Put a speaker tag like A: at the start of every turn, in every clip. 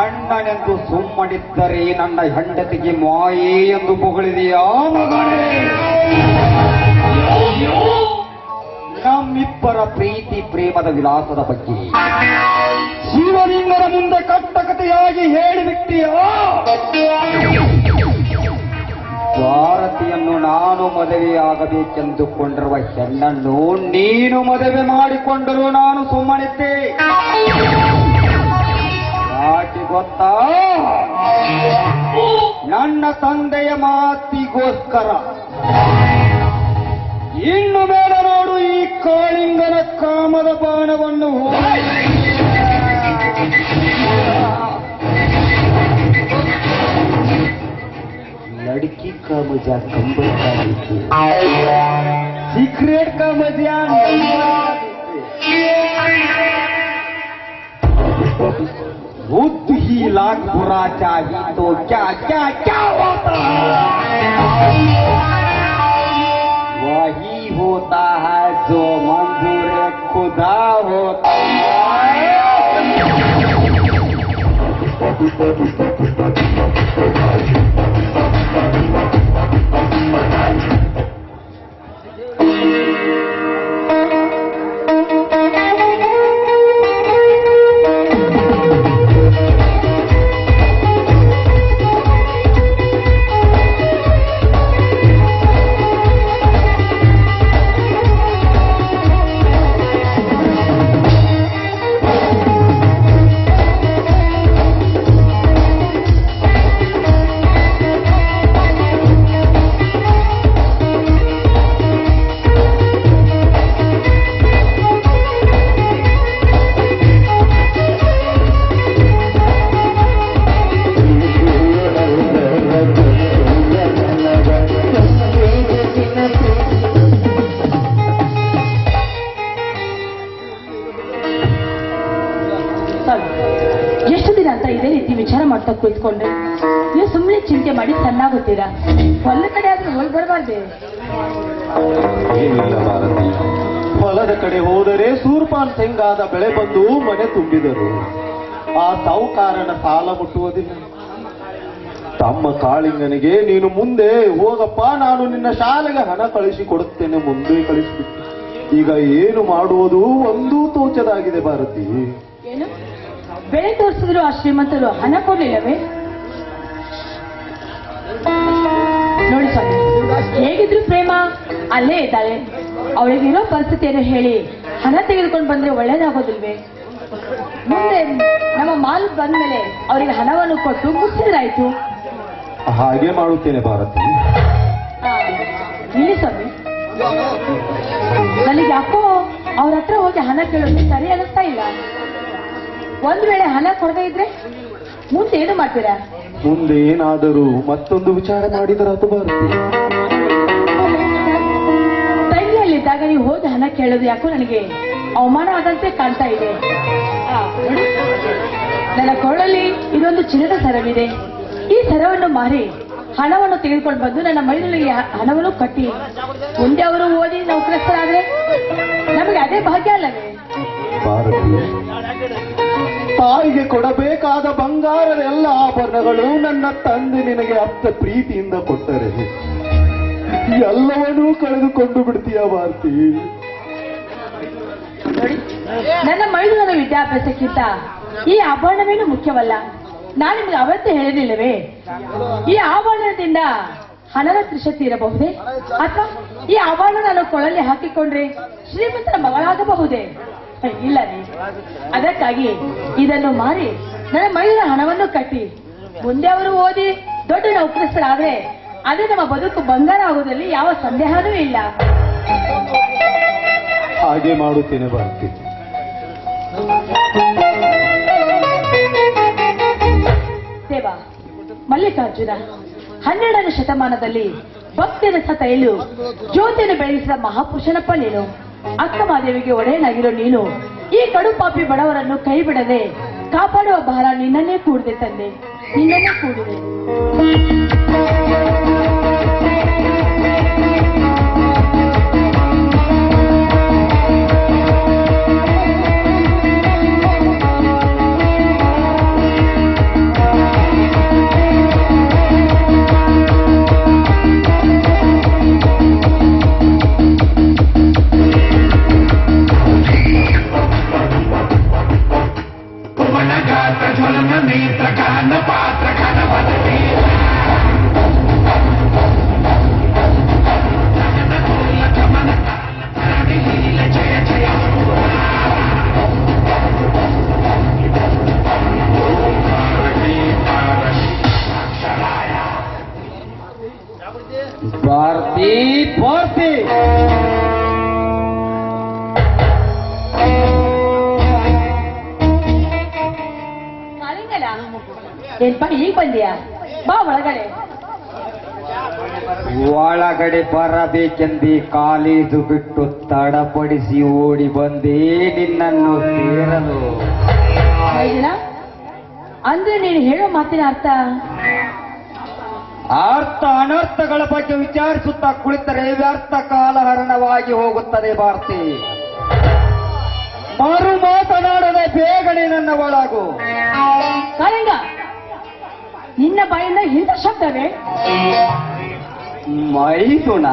A: ಅಣ್ಣನೆಂದು ಸುಮ್ಮನಿದ್ದರೆ ನನ್ನ ಹೆಂಡತಿಗೆ ಮಾಯೆ ಎಂದು ಬೊಗಳಿದೆಯಾ ನಮ್ಮಿಬ್ಬರ ಪ್ರೀತಿ ಪ್ರೇಮದ ವಿಲಾಸದ ಬಗ್ಗೆ. ಶಿವಲಿಂಗರ ಮುಂದೆ ಕಟ್ಟಕತೆಯಾಗಿ ಹೇಳಿಬಿಟ್ಟಿಯೋ? ಭಾರತಿಯನ್ನು ನಾನು ಮದುವೆಯಾಗಬೇಕೆಂದುಕೊಂಡಿರುವ ಹೆಣ್ಣನ್ನು ನೀನು ಮದುವೆ ಮಾಡಿಕೊಂಡರೂ ನಾನು ಸುಮ್ಮನಿದ್ದೆ. ಯಾಕೆ ಗೊತ್ತಾ? ನನ್ನ ತಂದೆಯ ಮಾತಿಗೋಸ್ಕರ. ಇನ್ನು ಮೇಲೆ ನೋಡು ಈ ಕಾಳಿಂಗನ ಕಾಮದ ಬಾಣವನ್ನು. लड़की का मज़ा कंबल का सीक्रेट का मज़ा बुद्ध ही। लाख बुरा चाहिए तो क्या क्या क्या होता है? वही होता है जो मंजूर खुदा होता है।
B: ಇದೇ ರೀತಿ ವಿಚಾರ ಮಾಡ್ತಾ ಕೂತ್ಕೊಂಡ್ರೆ ನೀವು ಸುಮ್ಮನೆ ಚಿಂತೆ ಮಾಡಿ ಚೆನ್ನಾಗುತ್ತೀರಾ ಹೊಲ ಕಡೆ ಆದ್ರೆ ಹೋಗಿ ಬರಬಾರ್ದೆ.
C: ಏನಿಲ್ಲ ಭಾರತಿ ಹೊಲದ ಕಡೆ ಹೋದರೆ ಸೂರ್ಪಾನ್ ಸಿಂಗಾದ ಬೆಳೆ ಬಂದು ಮನೆ ತುಂಬಿದರು. ಆ ಸಾಹುಕಾರನ ಸಾಲ ಮುಟ್ಟುವುದಿಲ್ಲ. ತಮ್ಮ ಕಾಳಿಂಗನಿಗೆ ನೀನು ಮುಂದೆ ಹೋಗಪ್ಪ ನಾನು ನಿನ್ನ ಶಾಲೆಗೆ ಹಣ ಕಳಿಸಿ ಕೊಡುತ್ತೇನೆ ಮುಂದೆ ಕಳಿಸಿಬಿಟ್ಟು. ಈಗ ಏನು ಮಾಡುವುದು? ಒಂದೂ ತೋಚದಾಗಿದೆ ಭಾರತಿ
B: ಏನು? ಬೆಳೆ ತೋರಿಸಿದ್ರು ಆ ಶ್ರೀಮಂತರು ಹಣ ಕೊಡ್ಲಿಲ್ಲವೇ? ನೋಡಿ ಸ್ವಾಮಿ ಹೇಗಿದ್ರು ಪ್ರೇಮ? ಅಲ್ಲೇ ಇದ್ದಾಳೆ. ಅವಳಿಗಿರೋ ಪರಿಸ್ಥಿತಿಯನ್ನು ಹೇಳಿ ಹಣ ತೆಗೆದುಕೊಂಡು ಬಂದ್ರೆ ಒಳ್ಳೇದಾಗೋದಿಲ್ವೇ? ಮುಂದೆ ನಮ್ಮ ಮಾಲ್ ಬಂದ್ಮೇಲೆ ಅವರಿಗೆ ಹಣವನ್ನು ಕೊಟ್ಟು ಮುಚ್ಚಿದ್ರಾಯ್ತು
C: ಹಾಗೆ ಮಾಡುತ್ತೇನೆ ಭಾರತ.
B: ಇಲ್ಲಿ ಸ್ವಾಮಿ. ನನಗೆ ಯಾಕೋ ಅವ್ರ ಹತ್ರ ಹೋಗಿ ಹಣ ಕೇಳೋದು ಸರಿ ಅನಿಸ್ತಾ ಇಲ್ಲ. ಒಂದ್ ವೇಳೆ ಹಣ ಕೊಡದೇ ಇದ್ರೆ ಮುಂದೆ ಏನು ಮಾಡ್ತೀರಾ?
C: ಮುಂದೆ ಏನಾದರೂ ಮತ್ತೊಂದು ವಿಚಾರ ಮಾಡಿದರಾತು ಭಾರತಿ
B: ತಂಗಿಯಲ್ಲಿದ್ದಾಗ ನೀವು ಹೋದ ಹಣ ಕೇಳೋದು ಯಾಕೋ ನನಗೆ ಅವಮಾನ ಆದಂತೆ ಕಾಣ್ತಾ ಇದೆ. ನನ್ನ ಕೊಳ್ಳಲ್ಲಿ ಇದೊಂದು ಚಿನ್ನದ ಸರವಿದೆ. ಈ ಸರವನ್ನು ಮಾರಿ ಹಣವನ್ನು ತೆಗೆದುಕೊಂಡು ಬಂದು ನನ್ನ ಮೈದಳಿಗೆ ಹಣವನ್ನು ಕಟ್ಟಿ ಮುಂದೆ ಅವರು ಓದಿ ನೌಕರಸ್ಥರಾದ್ರೆ ನಮಗೆ ಅದೇ ಭಾಗ್ಯ ಅಲ್ಲವೇ?
C: ತಾಯಿಗೆ ಕೊಡಬೇಕಾದ ಬಂಗಾರದ ಎಲ್ಲ ಆಭರಣಗಳು ನನ್ನ ತಂದೆ ನಿನಗೆ ಅತ್ತ ಪ್ರೀತಿಯಿಂದ ಕೊಟ್ಟರೆ. ಎಲ್ಲವನ್ನೂ ಕಳೆದುಕೊಂಡು ಬಿಡ್ತೀಯ ಭಾರತಿ
B: ನನ್ನ ಮೈದುನರ ವಿದ್ಯಾಭ್ಯಾಸಕ್ಕಿಂತ ಈ ಆಭರಣವೇನು ಮುಖ್ಯವಲ್ಲ? ನಾನು ನಿಮಗೆ ಅವತ್ತೇ ಹೇಳಲಿಲ್ಲವೇ ಈ ಆಭರಣದಿಂದ ಹಣದ ತ್ರಿಶಕ್ತಿ ಇರಬಹುದೇ? ಅಥವಾ ಈ ಆಭರಣ ನಾನು ಕೊಳಲಿ ಹಾಕಿಕೊಂಡ್ರೆ ಶ್ರೀಮಂತರ ಮಗಳಾಗಬಹುದೇ? ಇಲ್ಲ ರೀ. ಅದಕ್ಕಾಗಿ ಇದನ್ನು ಮಾರಿ ನನ್ನ ಮೈದುನ ಹಣವನ್ನು ಕಟ್ಟಿ. ಮುಂದೆ ಅವರು ಓದಿ ದೊಡ್ಡ ನೌಕರಿಸ್ತರಾದ್ರೆ ಅದೇ ನಮ್ಮ ಬದುಕು ಬಂಗಾರ ಆಗುವುದರಲ್ಲಿ ಯಾವ ಸಂದೇಹನೂ ಇಲ್ಲ.
C: ಹಾಗೆ ಮಾಡುತ್ತೇನೆ ಭಾರತಿ.
B: ದೇವ ಮಲ್ಲಿಕಾರ್ಜುನ ಹನ್ನೆರಡನೇ ಶತಮಾನದಲ್ಲಿ ಭಕ್ತಿಯನ್ನು ರಸ ತೈಲು ಜ್ಯೋತಿಯನ್ನು ಬೆಳೆಸಿದ ಮಹಾಪುರುಷನಪ್ಪ ನೀನು. ಅಕ್ಕಮಾದೇವಿಗೆ ಒಡೆಯನಾಗಿರೋ ನೀನು, ಈ ಕಡು ಪಾಪಿ ಬಡವರನ್ನು ಕೈ ಬಿಡದೆ ಕಾಪಾಡುವ ಭಾರ ನಿನ್ನನ್ನೇ ಕೂಡಿದೆ ತಂದೆ. ನಿನ್ನನ್ನೇ ಕೂಡಿದೆ. ಏನ್ಪ ಈಗ ಬಂದಿಯಾ? ಬಾ ಒಳಗಡೆ.
A: ಒಳಗಡೆ ಬರಬೇಕೆಂದೇ ಕಾಲೇಜು ಬಿಟ್ಟು ತಡಪಡಿಸಿ ಓಡಿ ಬಂದೇ ನಿನ್ನನ್ನು ಸೇರಲು.
B: ಅಂದ್ರೆ ನೀನು ಹೇಳೋ ಮಾತಿನ ಅರ್ಥ?
A: ಅರ್ಥ ಅನರ್ಥಗಳ ಬಗ್ಗೆ ವಿಚಾರಿಸುತ್ತಾ ಕುಳಿತರೆ ವ್ಯರ್ಥ ಕಾಲಹರಣವಾಗಿ ಹೋಗುತ್ತದೆ ಭಾರತಿ. ಮರು ಮಾತನಾಡದೆ ಬೇಗನೆ ನನ್ನ ಒಳಗು.
B: ಕಾಳಿಂಗ ನಿನ್ನ ಬಾಯಿಂದ ಇಂಥ ಶಬ್ದವೇ?
A: ಮೈದುಣ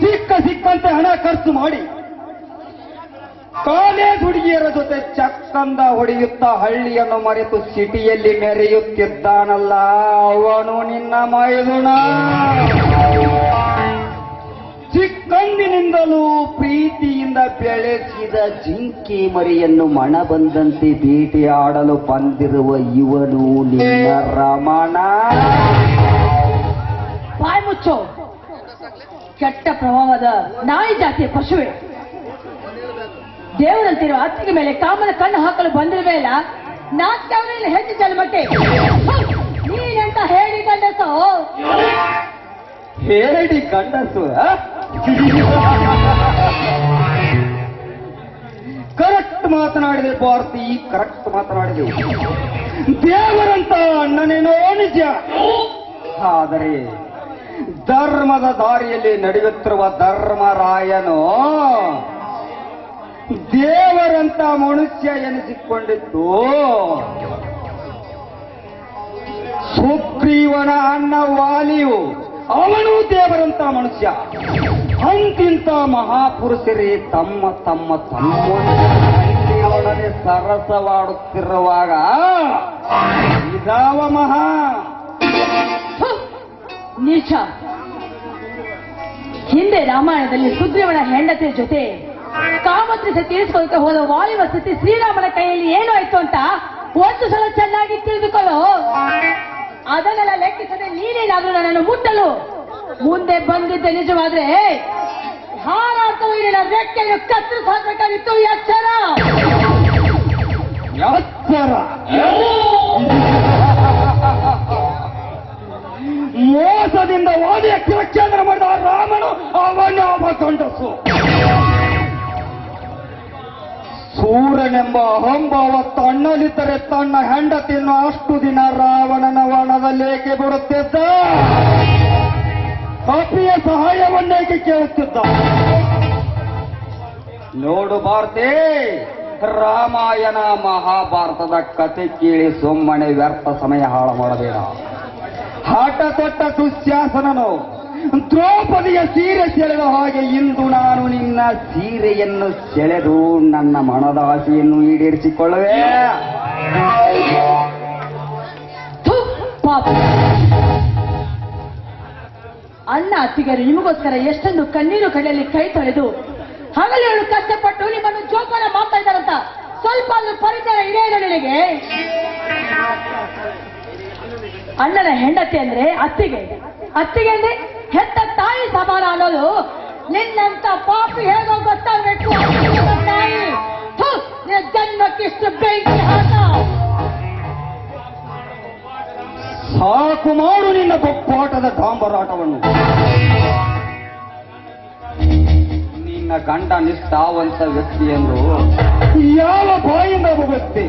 A: ಸಿಕ್ಕ ಸಿಕ್ಕಂತೆ ಹಣ ಖರ್ಚು ಮಾಡಿ. ಕಾಲೇಜ್ ಹುಡುಗಿಯರ ಜೊತೆ ಚಕ್ಕಂದ ಹೊಡೆಯುತ್ತಾ ಹಳ್ಳಿಯನ್ನು ಮರೆತು ಸಿಟಿಯಲ್ಲಿ ಮೆರೆಯುತ್ತಿದ್ದಾನಲ್ಲ, ಅವನು ನಿನ್ನ ಮೈದುಣ ಚಿಕ್ಕಂದಿನಿಂದಲೂ ಪ್ರೀತಿಯಿಂದ ಬೆಳೆಸಿದ ಜಿಂಕಿ ಮರಿಯನ್ನು ಮಣ ಬಂದಂತೆ ಬೇಟೆಯಾಡಲು ಬಂದಿರುವ ಇವನು ನಿನ್ನ ರಮಣ.
B: ಬಾಯ್ ಮುಚ್ಚೋ. ಕೆಟ್ಟ ಪ್ರಭಾವದ ನಾಯಿ ಜಾತಿಯ ಪಶುವೆ. ದೇವರಂತಿರುವ ಅತ್ತಿಗೆ ಮೇಲೆ ಕಾಮನ ಕಣ್ಣು ಹಾಕಲು ಬಂದಿರಬೇಡ ನಾಚ್ಯವರಲ್ಲಿ ಹೆಚ್ಚು ಜನ್ಮಕ್ಕೆ ನೀನೆಂತ ಹೇಳಿ ಗಂಡಸು?
A: ಹೇಳಿ ಗಂಡಸು ಕರೆಕ್ಟ್ ಮಾತನಾಡಿದೆ ಭಾರತಿ, ಕರೆಕ್ಟ್ ಮಾತನಾಡಿದೆ ದೇವರಂತ ಅಣ್ಣನೇನೋ ನಿಜ ಆದರೆ ಧರ್ಮದ ದಾರಿಯಲ್ಲಿ ನಡೆಯುತ್ತಿರುವ ಧರ್ಮರಾಯನು ದೇವರಂತ ಮನುಷ್ಯ ಎನಿಸಿಕೊಂಡಿತ್ತು ಸುಗ್ರೀವನ ಅಣ್ಣ ವಾಲಿಯು ಅವನು ದೇವರಂತ ಮನುಷ್ಯ. ಅಂತಿಂತ ಮಹಾಪುರುಷರೇ ತಮ್ಮ ತಮ್ಮ ತಮ್ಮೊಡನೆ ಸರಸವಾಡುತ್ತಿರುವಾಗ ಇದಾವ ಮಹಾ.
B: ನೀಚ. ಹಿಂದೆ ರಾಮಾಯಣದಲ್ಲಿ ಸುಗ್ರೀವನ ಹೆಂಡತಿಯ ಜೊತೆ ಕಾಮತ್ರಿಸ ತೀರಿಸಿಕೊಳ್ಳಕ್ಕೆ ಹೋದ ವಾಯುವ ಸ್ಥಿತಿ ಶ್ರೀರಾಮನ ಕೈಯಲ್ಲಿ ಏನು ಆಯ್ತು ಅಂತ ಒಂದು ಸಲ ಚೆನ್ನಾಗಿ ತಿಳಿದುಕೊಳ್ಳು. ಅದನ್ನೆಲ್ಲ ಲೆಕ್ಕಿಸದೆ ನೀನೇನಾದ್ರೂ ನನ್ನನ್ನು ಮುಟ್ಟಲು. ಮುಂದೆ ಬಂದಿದ್ದೆ ನಿಜವಾದ್ರೆ. ಹಾರಾಟವು ಇಲ್ಲಿನ ಕತ್ತರಿಸ ಹಾಕಬೇಕಾಗಿತ್ತು. ಎಚ್ಚರ.
A: ಮೋಸದಿಂದ ಓದಿ ಕಿರಚಂದ್ರ ಮಾಡಿದ ರಾಮನು ಅವನ ಒಬ್ಬ ಸೂರ್ಯನೆಂಬ ಅಹಂಭಾವ ತಣ್ಣಲಿದ್ದರೆ ತನ್ನ ಹೆಂಡತಿಯನ್ನು ಅಷ್ಟು ದಿನ ರಾವಣನ ವನದಲ್ಲೇಕೆ ಬಿಡುತ್ತಿದ್ದ? ಕಪಿಯ ಸಹಾಯವನ್ನೇಕೆ ಕೇಳುತ್ತಿದ್ದ? ನೋಡು ಭಾರತಿ, ರಾಮಾಯಣ ಮಹಾಭಾರತದ ಕತೆ ಕೇಳಿ ಸುಮ್ಮನೆ ವ್ಯರ್ಥ ಸಮಯ ಹಾಳು ಮಾಡಬೇಡ. ಹಾಟ ತೊಟ್ಟ ದುಶ್ಯಾಸನನು ದ್ರೌಪದಿಯ ಸೀರೆ ಸೆಳೆದ ಹಾಗೆ ಇಂದು ನಾನು ನಿನ್ನ ಸೀರೆಯನ್ನು ಸೆಳೆದು ನನ್ನ ಮನದ ಆಸೆಯನ್ನು ಈಡೇರಿಸಿಕೊಳ್ಳುವೆ
B: ಅಣ್ಣ ಅತ್ತಿಗರು, ನಿಮಗೋಸ್ಕರ ಎಷ್ಟೊಂದು ಕಣ್ಣೀರು ಕಡೆಯಲ್ಲಿ ಕೈ ತೊಳೆದು ಹಗಲಿರುಳು ಕಷ್ಟಪಟ್ಟು ನಿಮ್ಮನ್ನು ಜೋಪಾನ ಮಾಡ್ತಾ ಇದ್ದಾರಂತ ಸ್ವಲ್ಪ ಪರಿಚಯ ಇದೆ ಅಣ್ಣನ ಹೆಂಡತಿ ಅಂದ್ರೆ ಅತ್ತಿಗೆ. ಅತ್ತಿಗೆ ಅಂದ್ರೆ ಹೆತ್ತ ತಾಯಿ ಸಮಾನ ಅನ್ನೋದು ನಿನ್ನಂತ ಪಾಪಿ ಹೇಗೋ ಗೊತ್ತಾಗಬೇಕು ಜನ್ಮಕ್ಕಿಷ್ಟು ಬೆಂಕಿ ಹಾಕ.
A: ಸಾಕು ಮಾಡು ನಿನ್ನ ಕೊಪ್ಪಾಟದ ಡಾಂಬರಾಟವನ್ನು. ನಿನ್ನ ಗಂಡ ನಿಷ್ಠಾವಂತ ವ್ಯಕ್ತಿ ಎಂದು ಯಾವ ಬಾಯಿಂದ ಹೋಗುತ್ತೆ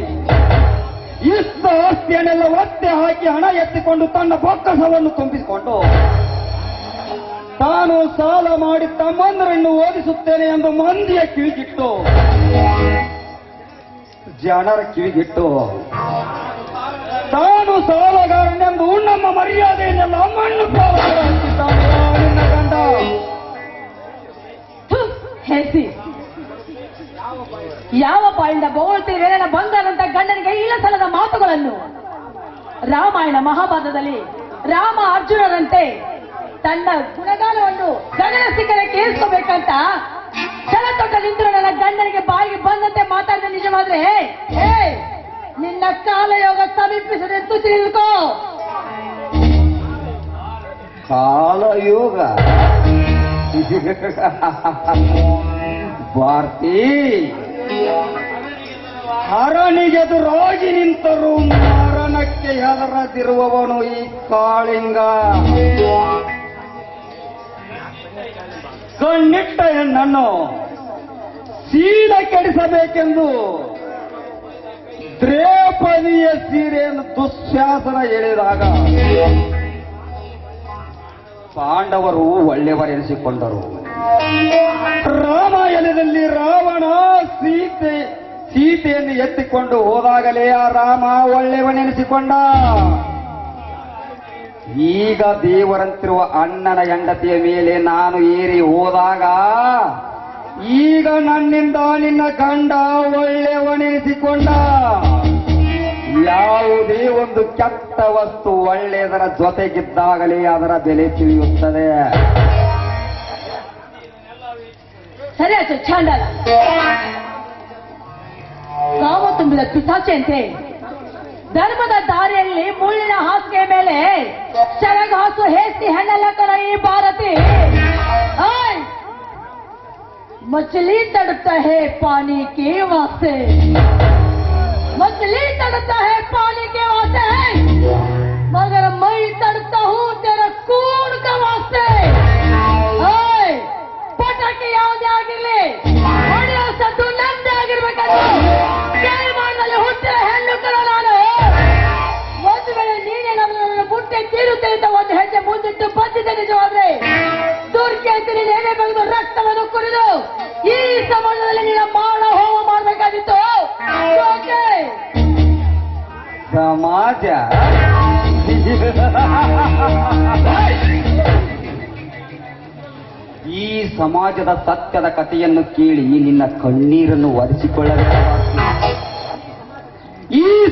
A: ಇಷ್ಟ ಆಸ್ತಿಯನ್ನೆಲ್ಲ ಒತ್ತೆ ಹಾಕಿ ಹಣ ಎತ್ತಿಕೊಂಡು ತನ್ನ ಬೊಕ್ಕಸವನ್ನು ತುಂಬಿಸಿಕೊಂಡು ತಾನು ಸಾಲ ಮಾಡಿ ತಮ್ಮಂದರನ್ನು ಓದಿಸುತ್ತೇನೆ ಎಂದು ಮಂದಿಯ ಕಿವಿಗಿಟ್ಟು. ಜನರ ಕಿವಿಗಿಟ್ಟು. ತಾನು ಸಾಲಗಾರನೆಂದು ನಮ್ಮ ಮರ್ಯಾದೆಯನ್ನೆಲ್ಲ ಮಣ್ಣು ಗಂಡ.
B: ಹೆಸಿ ಯಾವ ಬಾಯಿಂದ ಬೊಗಳ್ತೀರಿ ನನ್ನ ಬಂದನಂತ ಗಂಡನಿಗೆ ಇಲ್ಲ ಸಲದ ಮಾತುಗಳನ್ನು? ರಾಮಾಯಣ ಮಹಾಭಾರತದಲ್ಲಿ ರಾಮ ಅರ್ಜುನರಂತೆ ತನ್ನ ಗುಣಗಾನವನ್ನು ಗಗನ ಸಿಕ್ಕರೆ ಕೇಳಿಸ್ಕೋಬೇಕಂತ ಛಲ ತೊಟ್ಟ ನಿಂತರು ನನ್ನ ಗಂಡನಿಗೆ ಬಾಯಿಗೆ ಬಂದಂತೆ ಮಾತಾಡಿದ ನಿಜವಾದ್ರೆ ನಿನ್ನ ಕಾಲಯೋಗ ಸಮೀಪಿಸದೆಂದು ತಿಳ್ಕೋ
A: ಕಾಲಯೋಗ? ಭಾರತಿ ಹರಣಿಗೆದುರಾಗಿ ನಿಂತರು ಮರಣಕ್ಕೆ ಹೆದರದಿರುವವನು ಈ ಕಾಳಿಂಗ. ಕಣ್ಣಿಟ್ಟ ಹೆಣ್ಣನ್ನು ಸೀದ ಕೆಡಿಸಬೇಕೆಂದು ದ್ರೇಪದಿಯ ಸೀರೆಯನ್ನು ದುಶ್ಯಾಸನ ಹೇಳಿದಾಗ ಪಾಂಡವರು ಒಳ್ಳೆಯವರೆನಿಸಿಕೊಂಡರು ರಾಮಾಯಣದಲ್ಲಿ ರಾವಣ ಸೀತೆ, ಸೀತೆಯನ್ನು ಎತ್ತಿಕೊಂಡು ಹೋದಾಗಲೇ ಆ ರಾಮ ಒಳ್ಳೆಯವನೆನಿಸಿಕೊಂಡ ಈಗ ದೇವರಂತಿರುವ ಅಣ್ಣನ ಹೆಂಡತಿಯ ಮೇಲೆ ನಾನು ಏರಿ ಹೋದಾಗ, ಈಗ ನನ್ನಿಂದ ನಿನ್ನ ಗಂಡ ಒಳ್ಳೆಯವನೆನಿಸಿಕೊಂಡ. ಯಾವುದೇ ಒಂದು ಕೆಟ್ಟ ವಸ್ತು ಒಳ್ಳೆಯದರ ಜೊತೆಗಿದ್ದಾಗಲೇ ಅದರ ಬೆಲೆ ತಿಳಿಯುತ್ತದೆ.
B: ಸರಿ ಆಯ್ತು ಚಾಂಡಾಲ ಕಾಮ ತುಂಬಿದ ಪಿಸಾಚೆಯಂತೆ ಧರ್ಮದ ದಾರಿಯಲ್ಲಿ ಮುಳ್ಳಿನ ಹಾಸಿಗೆ ಮೇಲೆ ಚರಗ ಹಾಸು ಹೇಸಿ ಹೆಣ್ಣೆಲ್ಲ ಕರ ಈ ಭಾರತಿ. ಮಚಲಿ ತಡತಾ ಹೇ ಪಾನಿ ಕೆ ವಾಸೆ. ಮಚಲಿ ತಡತಾ ಹೇ ಪಾನಿ ಕೆ ವಾಸೆ. ಮಗರ ಮೈ ತಡತಾ ಹೂ ತೆರ ಕೂಡ್ ಕ ವಾಸೆ ಪಟಾಕಿ ಯಾವುದೇ ಆಗಿರಲಿ. ಮುಟ್ಟೆ ತೀರುತ್ತೆ ಅಂತ ಒಂದು ಹೆಜ್ಜೆ ಮುಂದಿಟ್ಟು ಬಂದಿದೆ ನಿಜವಾದ್ರೆ. ನೀನು ಎದೆ ಬಗೆದು ರಕ್ತವನ್ನು ಕುಡಿದು ಈ ಸಮಾಜದಲ್ಲಿ ನೀನು ಮಾಡ ಹೋಮ ಮಾಡಬೇಕಾಗಿತ್ತು.
A: ಸಮಾಜ. ಈ ಸಮಾಜದ ಸತ್ಯದ ಕಥೆಯನ್ನು ಕೇಳಿ ನಿನ್ನ ಕಣ್ಣೀರನ್ನು ಒರೆಸಿಕೊಳ್ಳಬೇಕು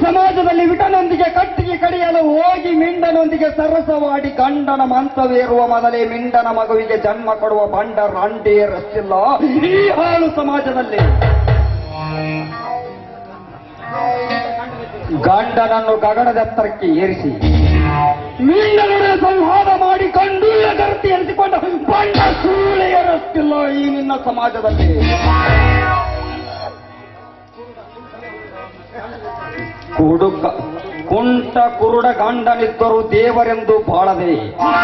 A: ಸಮಾಜದಲ್ಲಿ ವಿಟನೊಂದಿಗೆ ಕಟ್ಟಿಗೆ ಕಡಿಯಲು ಹೋಗಿ ಮಿಂಡನೊಂದಿಗೆ ಸರಸವಾಡಿ ಗಂಡನ ಮಂತ್ರವೇರುವ ಮೊದಲೇ ಮಿಂಡನ ಮಗುವಿಗೆ ಜನ್ಮ ಕೊಡುವ ಬಂಡ ರಸ್ತಿಲ್ಲ ಈ ಹಾಳು ಸಮಾಜದಲ್ಲಿ. ಗಂಡನನ್ನು ಗಗನದೆತ್ತರಕ್ಕೆ ಏರಿಸಿ. ಮಿಂಡನೊಡನೆ ಸಂಹಾರ ಮಾಡಿ ಕಂಡುಳ್ಳ ಕರ್ತಿ ಎನಿಸಿಕೊಂಡ ಬಂಡ ಈ ನಿನ್ನ ಸಮಾಜದಲ್ಲಿ. ಕುಡುಕ ಕುಂಟ ಕುರುಡ ಗಂಡನಿದ್ದರು ದೇವರೆಂದು ಬಾಳದೆ.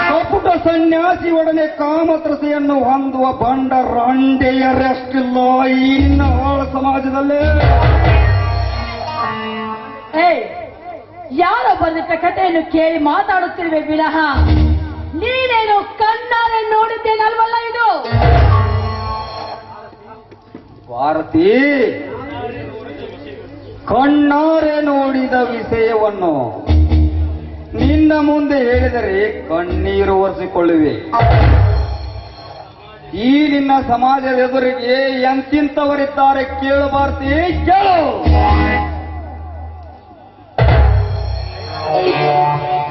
A: ಕಪುಟ ಸನ್ಯಾಸಿ ಒಡನೆ ಕಾಮತ್ರಸೆಯನ್ನು ಹೊಂದುವ ಬಂಡ ರಂಡೆಯ ರೆಸ್ಟ್ ಇಲ್ಲ ಇನ್ನ ಹಾಳ ಸಮಾಜದಲ್ಲಿ.
B: ಯಾರ ಬಂದಿದ್ದ ಕಥೆಯನ್ನು ಕೇಳಿ ಮಾತಾಡುತ್ತಿರುವೆ ವಿನಃ. ನೀನೇನು ಕಣ್ಣಾರೆ ನೋಡಿದ್ದೇನಲ್ವಲ್ಲ ಇದು?
A: ಭಾರತಿ ಕಣ್ಣಾರೆ ನೋಡಿದ ವಿಷಯವನ್ನು ನಿನ್ನ ಮುಂದೆ ಹೇಳಿದರೆ ಕಣ್ಣೀರು ಒರೆಸಿಕೊಳ್ಳುವೆ. ಈ ನಿನ್ನ ಸಮಾಜದ ಎದುರಿಗೆ ಎಂತಿಂತವರಿದ್ದಾರೆ ಕೇಳಬಾರ್ತಿ ಕೇಳು.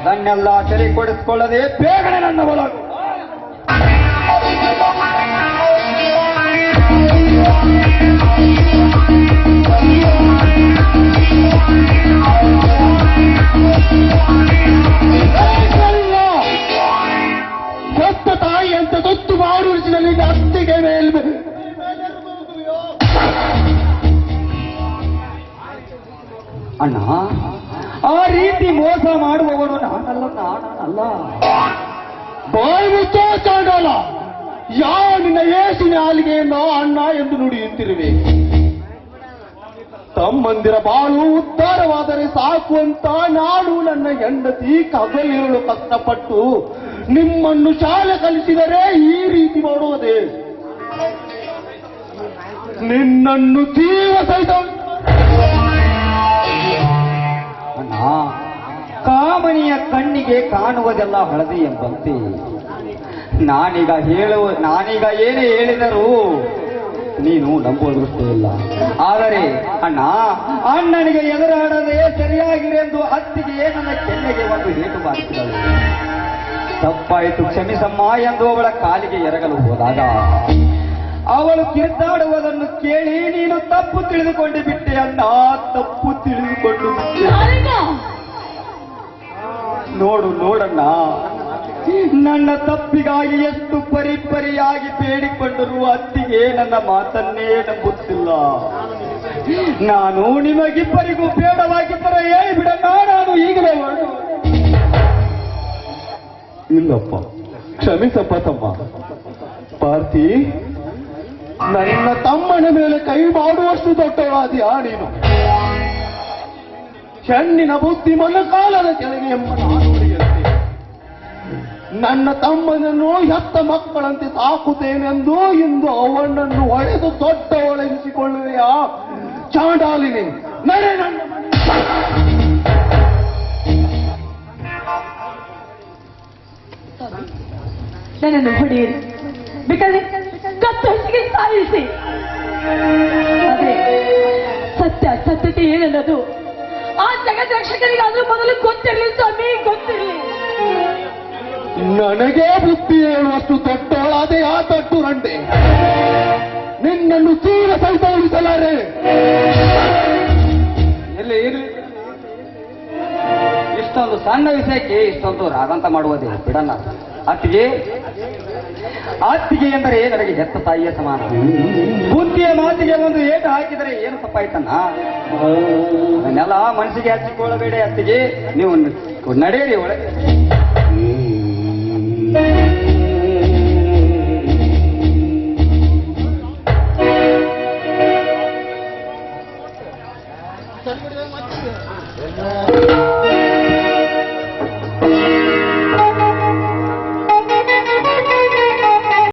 A: ನನ್ನೆಲ್ಲ ಸರಿ ಕೊಡಿಸಿಕೊಳ್ಳದೆ ಬೇಗನೆ ನನ್ನ ಒಳಗು. ಅಣ್ಣ, ಆ ರೀತಿ ಮೋಸ ಮಾಡುವವನು ನಾನಲ್ಲ ನಾನಲ್ಲ.
C: ಬಾಯಿ ಚಾಂಡಾಲ ಯಾವ ನಿನ್ನ ಏಸಿನ ಹಾಲಿಗೆಯನ್ನು ಅಣ್ಣ ಎಂದು ನುಡಿಯುತ್ತಿರುವೆ ತಮ್ಮಂದಿರ ಬಾಳು ಉದ್ಧಾರವಾದರೆ ಸಾಕು ಅಂತ ನಾನು ನನ್ನ ಹೆಂಡತಿ ಕಗಲಿರಲು ಕಷ್ಟಪಟ್ಟು ನಿಮ್ಮನ್ನು ಶಾಲೆ ಕಲಿಸಿದರೆ ಈ ರೀತಿ ಮಾಡುವುದೇ. ನಿನ್ನನ್ನು ತೀವ್ರ ಸಹಿತ
A: ಕಾಮನಿಯ ಕಣ್ಣಿಗೆ ಕಾಣುವುದೆಲ್ಲ ಹಳದಿ ಎಂಬಂತೆ. ನಾನೀಗ ಹೇಳುವ, ನಾನೀಗ ಏನೇ ಹೇಳಿದರೂ ನೀನು ನಂಬುವುದಷ್ಟೇ ಇಲ್ಲ ಆದರೆ, ಅಣ್ಣ, ಅಣ್ಣನಿಗೆ ಎದುರಾಡದೆ ಸರಿಯಾಗಿರೆಂದು ಅತ್ತಿಗೆ ನನ್ನ ಕೆನ್ನೆಗೆ ಒಂದು ಹೇಟು ಮಾಡಿಸಿದಳು. ತಪ್ಪಾಯಿತು, ಕ್ಷಮಿಸಮ್ಮ ಎಂದು ಅವಳ ಕಾಲಿಗೆ ಎರಗಲು ಹೋದಾಗ ಅವಳು ಕಿರ್ತಾಡುವುದನ್ನು ಕೇಳಿ ನೀನು ತಪ್ಪು ತಿಳಿದುಕೊಂಡು ಬಿಟ್ಟೆ ಅಣ್ಣ ತಪ್ಪು ತಿಳಿದುಕೊಂಡು ನೋಡು ನೋಡಣ್ಣ. ನನ್ನ ತಪ್ಪಿಗಾಗಿ ಎಷ್ಟು ಪರಿಪರಿಯಾಗಿ ಬೇಡಿಕೊಂಡರೂ ಅತ್ತಿಗೆ ನನ್ನ ಮಾತನ್ನೇ ನಂಬುತ್ತಿಲ್ಲ. ನಾನು ನಿಮಗಿಬ್ಬರಿಗೂ ಬೇಡವಾಗಿದ್ದರೆ ಹೇಳಿಬಿಡಣ್ಣ ನಾನು ಈಗಲೇ ಹೊರಡು
C: ಇಲ್ಲಪ್ಪ ಕ್ಷಮಿಸಪ್ಪ ತಮ್ಮ. ಪಾರ್ಥಿ ನನ್ನ ತಮ್ಮನ ಮೇಲೆ ಕೈ ಮಾಡುವಷ್ಟು ದೊಡ್ಡವಾದಿಯ ನೀನು. ಹೆಣ್ಣಿನ ಬುದ್ಧಿ ಮೊನಕಾಲದ ಕೆಳಗೆ ಎಂಬ ನನ್ನ ತಮ್ಮನನ್ನು ಹೆತ್ತ ಮಕ್ಕಳಂತೆ ಸಾಕುತ್ತೇನೆಂದು ಇಂದು ಅವನನ್ನು ಹೊಡೆದು ದೊಡ್ಡವಳೆನಿಸಿಕೊಳ್ಳುವೆಯಾ? ಚಾಂಡಾಲಿನಿ ನರೆ ನನ್ನ.
B: ನನ್ನನ್ನು ಹೊಡೆಯಿರಿ. ಬೇಕಾದ್ರೆ ಕತ್ತು ಸಾಯಿಸಿ. ಸತ್ಯ ಸತ್ಯತೆ ಏನನ್ನೋದು ಆ ಜಗತ್ ಅದ್ರ ಮೊದಲು ಗೊತ್ತಿರಲಿ ಸ್ವಾಮಿ ಗೊತ್ತಿರಲಿ.
C: ನನಗೆ ಬುದ್ಧಿ ಹೇಳುವಷ್ಟು ದೊಡ್ಡವಳಾದೆ ಆ ದೊಡ್ಡ ರಂಡೆ ನಿನ್ನನ್ನು ತೀರ ಸಹಿತ ಉಳಿಸಲಾರೆ.
A: ಎಲ್ಲ ಇರ್ಲಿ ಇಷ್ಟೊಂದು ಸಣ್ಣ ವಿಷಯಕ್ಕೆ ಇಷ್ಟೊಂದು ರಾಗಂತ ಮಾಡುವುದೇ ಬಿಡಣ್ಣ ಅತ್ತಿಗೆ ಅತ್ತಿಗೆ ಎಂದರೆ ನನಗೆ ಹೆತ್ತ ತಾಯಿಯ ಸಮಾನ. ಬುದ್ಧಿಯ ಮಾತಿಗೆ ಒಂದು ಏಟು ಹಾಕಿದರೆ ಏನು ತಪ್ಪಾಯ್ತಣ್ಣ? ಅದನ್ನೆಲ್ಲ ಮನಸ್ಸಿಗೆ ಹಚ್ಚಿಕೊಳ್ಳಬೇಡಿ ಅತ್ತಿಗೆ. ನೀವು ನಡೆಯಿರಿ ಒಳಗೆ.